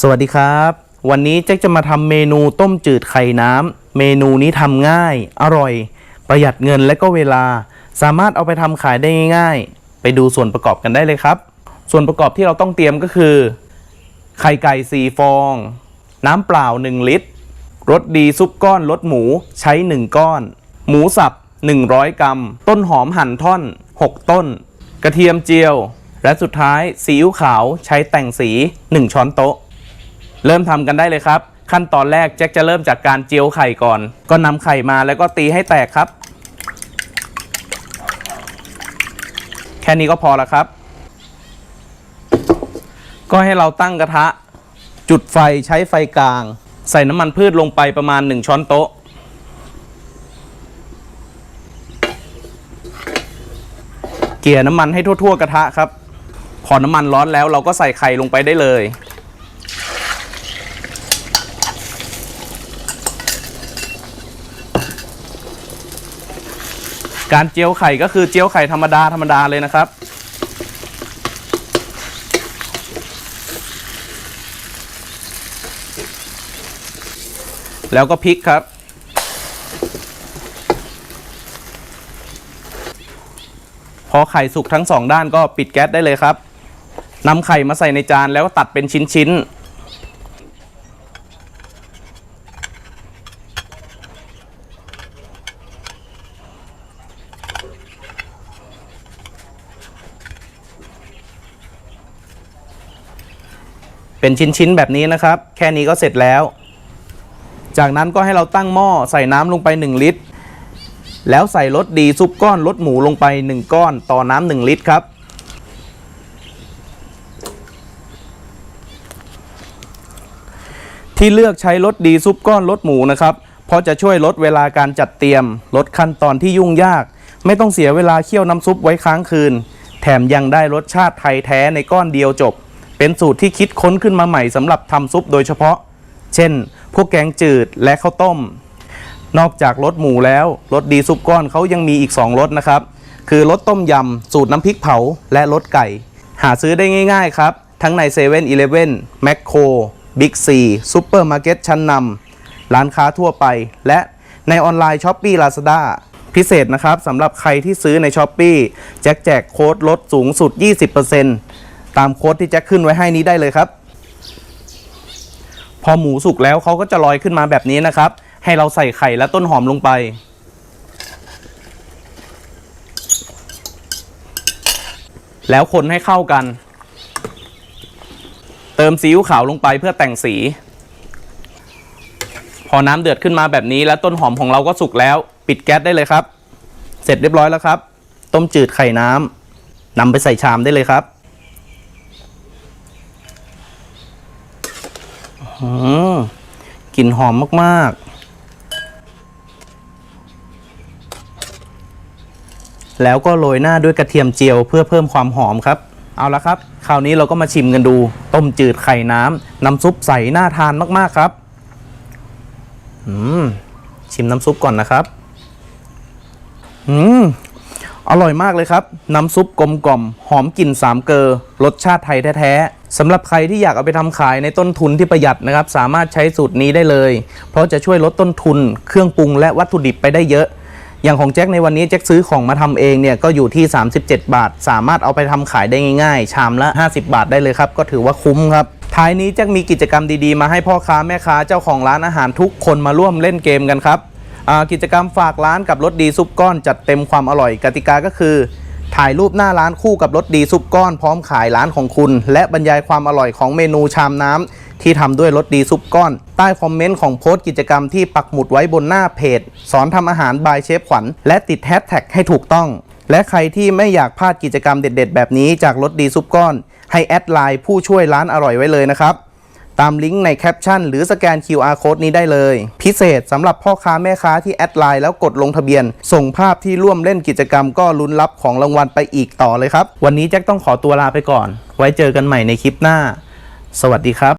สวัสดีครับ วันนี้แจ็คจะมาทำเมนูต้มจืดไข่น้ำเมนูนี้ทำง่าย อร่อย ประหยัดเงินและก็เวลา สามารถเอาไปทำขายได้ง่าย ๆ ไปดูส่วนประกอบกันได้เลยครับ ส่วนประกอบที่เราต้องเตรียมก็คือ ไข่ไก่ 4 ฟอง น้ำเปล่า 1 ลิตรรสดีซุปก้อนรสหมูใช้ 1 ก้อน หมูสับ 100 กรัม ต้นหอมหั่นท่อน 6 ต้น กระเทียมเจียว และสุดท้ายซีอิ๊วขาวใช้แต่งสี 1 ช้อนโต๊ะ เริ่มทำกันได้เลยครับ ขั้นตอนแรกแจ็คจะเริ่มจากการเจียวไข่ก่อน ก็นำไข่มาแล้วก็ตีให้แตกครับ แค่นี้ก็พอแล้วครับ ก็ให้เราตั้งกระทะ จุดไฟใช้ไฟกลาง ใส่น้ำมันพืชลงไปประมาณ 1 ช้อนโต๊ะเกลี่ยน้ำมันให้ทั่ว ๆ กระทะครับ พอน้ำมันร้อนแล้วเราก็ใส่ไข่ลงไปได้เลย การเจียวไข่ก็คือเจียวไข่ธรรมดาธรรมดาเลยนะครับ แล้วก็พริกครับ พอไข่สุกทั้งสองด้านก็ปิดแก๊สได้เลยครับนำไข่มาใส่ในจานแล้วตัดเป็นชิ้นๆ เป็นชิ้นๆแบบนี้นะครับ แค่นี้ก็เสร็จแล้ว จากนั้นก็ให้เราตั้งหม้อใส่น้ำลงไป 1 ลิตร แล้วใส่รสดีซุปก้อนรสหมูลงไป 1 ก้อนต่อน้ำ1ลิตรครับที่เลือกใช้รสดีซุปก้อนรสหมูนะครับเพราะจะช่วยลดเวลาการจัดเตรียม ลดขั้นตอนที่ยุ่งยาก ไม่ต้องเสียเวลาเคี่ยวน้ำซุปไว้ค้างคืน แถมยังได้รสชาติไทยแท้ในก้อนเดียวจบ เป็นสูตรที่คิดค้นขึ้นมาใหม่สำหรับทำซุปโดยเฉพาะ เช่น พวกแกงจืดและข้าวต้ม นอกจากรสหมูแล้วรสดีซุปก้อนเขายังมีอีก 2รสนะครับ คือรสต้มยำสูตรน้ำพริกเผาและรสไก่ หาซื้อได้ง่ายๆครับ ทั้งใน7 e เ e ่ e อแมคโครบิ๊กซีซูเปอร์มาร์เก็ตชั้นนำร้านค้าทั่วไป และในออนไลน์ช้อปปี้ลาซาด้าพิเศษนะครับสำหรับใครที่ซื้อในช้อปปี้แจ็คแจกโค้ดลดสูงสุด 20% ตามโค้ดที่แจ็คขึ้นไว้ให้นี้ได้เลยครับ พอหมูสุกแล้วเขาก็จะลอยขึ้นมาแบบนี้นะครับ ให้เราใส่ไข่และต้นหอมลงไป แล้วคนให้เข้ากัน เติมซีอิ๊วขาวลงไปเพื่อแต่งสี พอน้ำเดือดขึ้นมาแบบนี้แล้วต้นหอมของเราก็สุกแล้ว ปิดแก๊สได้เลยครับ เสร็จเรียบร้อยแล้วครับ ต้มจืดไข่น้ำนำไปใส่ชามได้เลยครับ อืม กลิ่นหอมมาก ๆ แล้วก็โรยหน้าด้วยกระเทียมเจียวเพื่อเพิ่มความหอมครับ เอาละครับ คราวนี้เราก็มาชิมกันดู ต้มจืดไข่น้ำน้ำซุปใสน่าทานมาก ๆ ครับ อืม ชิมน้ำซุปก่อนนะครับ อืมอร่อยมากเลยครับ น้ำซุปกลมกล่อม หอมกลิ่นสามเกลอรสชาติไทยแท้ สำหรับใครที่อยากเอาไปทำขายในต้นทุนที่ประหยัดนะครับ สามารถใช้สูตรนี้ได้เลย เพราะจะช่วยลดต้นทุน เครื่องปรุงและวัตถุดิบไปได้เยอะ อย่างของแจ็คในวันนี้แจ็คซื้อของมาทำเองเนี่ยก็อยู่ที่ 37 บาท สามารถเอาไปทำขายได้ง่าย ๆ ชามละ 50 บาทได้เลยครับ ก็ถือว่าคุ้มครับท้ายนี้แจ็คมีกิจกรรมดีๆ มาให้พ่อค้าแม่ค้าเจ้าของร้านอาหารทุกคนมาร่วมเล่นเกมกันครับกิจกรรมฝากร้านกับรสดีซุปก้อนจัดเต็มความอร่อยกติกาก็คือ ถ่ายรูปหน้าร้านคู่กับรสดีซุปก้อนพร้อมขายร้านของคุณ และบรรยายความอร่อยของเมนูชามน้ำที่ทำด้วยรสดีซุปก้อน ใต้คอมเมนต์ของโพสต์กิจกรรมที่ปักหมุดไว้บนหน้าเพจ สอนทำอาหารบายเชฟขวัญและติดแฮชแท็กให้ถูกต้อง และใครที่ไม่อยากพลาดกิจกรรมเด็ด ๆ แบบนี้จากรสดีซุปก้อน ให้แอดไลน์ผู้ช่วยร้านอร่อยไว้เลยนะครับ ตามลิงก์ในแคปชั่นหรือสแกน QR Code นี้ได้เลย พิเศษสำหรับพ่อค้าแม่ค้าที่แอดไลน์แล้วกดลงทะเบียน ส่งภาพที่ร่วมเล่นกิจกรรมก็ลุ้นรับของรางวัลไปอีกต่อเลยครับ วันนี้แจ็คต้องขอตัวลาไปก่อน ไว้เจอกันใหม่ในคลิปหน้า สวัสดีครับ